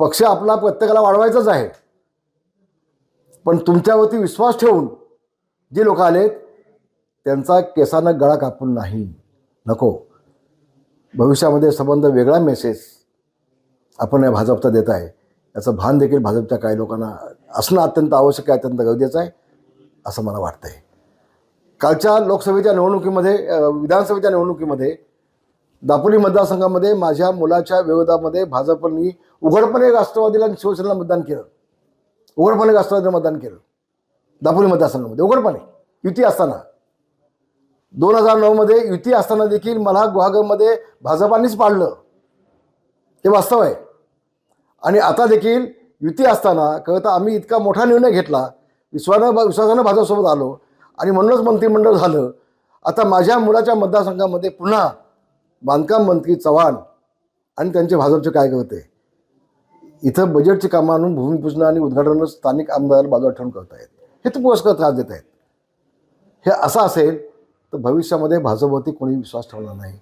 पक्ष आपला प्रत्येकाला वाढवायचाच आहे. पण तुमच्यावरती विश्वास ठेवून जे लोक आलेत त्यांचा केसानं गळा कापून नाही. नको. भविष्यामध्ये संबंध वेगळा मेसेज आपण या भाजपचा देत आहे. याचं भान देखील भाजपच्या काही लोकांना असणं अत्यंत आवश्यक आहे अत्यंत गरजेचं आहे असं मला वाटतं आहे कालच्या लोकसभेच्या निवडणुकीमध्ये विधानसभेच्या निवडणुकीमध्ये दापोली मतदारसंघामध्ये माझ्या मुलाच्या विरोधामध्ये भाजपनी उघडपणे राष्ट्रवादीला आणि शिवसेनेला मतदान केलं. उघडपणे राष्ट्रवादीला मतदान केलं. दापोली मतदारसंघामध्ये उघडपणे. युती असताना. दोन हजार नऊमध्ये युती असताना देखील मला गुहागरमध्ये भाजपानेच पाडलं. हे वास्तव आहे. आणि आता देखील युती असताना खरं तर आम्ही इतका मोठा निर्णय घेतला. विश्वानं विश्वासानं भाजपसोबत आलो. आणि म्हणूनच मंत्रिमंडळ झालं. आता माझ्या मुलाच्या मतदारसंघामध्ये पुन्हा बांधकाम मंत्री चव्हाण आणि त्यांचे भाजपचे काय करते इथं बजेटची कामं आणून भूमिपूजन आणि उद्घाटन स्थानिक आमदार बाजूला ठेवून करत आहेत हे तर पुरस्कार त्रास देत आहेत हे असं असेल तर भविष्यामध्ये भाजपवरती कोणी विश्वास ठेवणार नाही.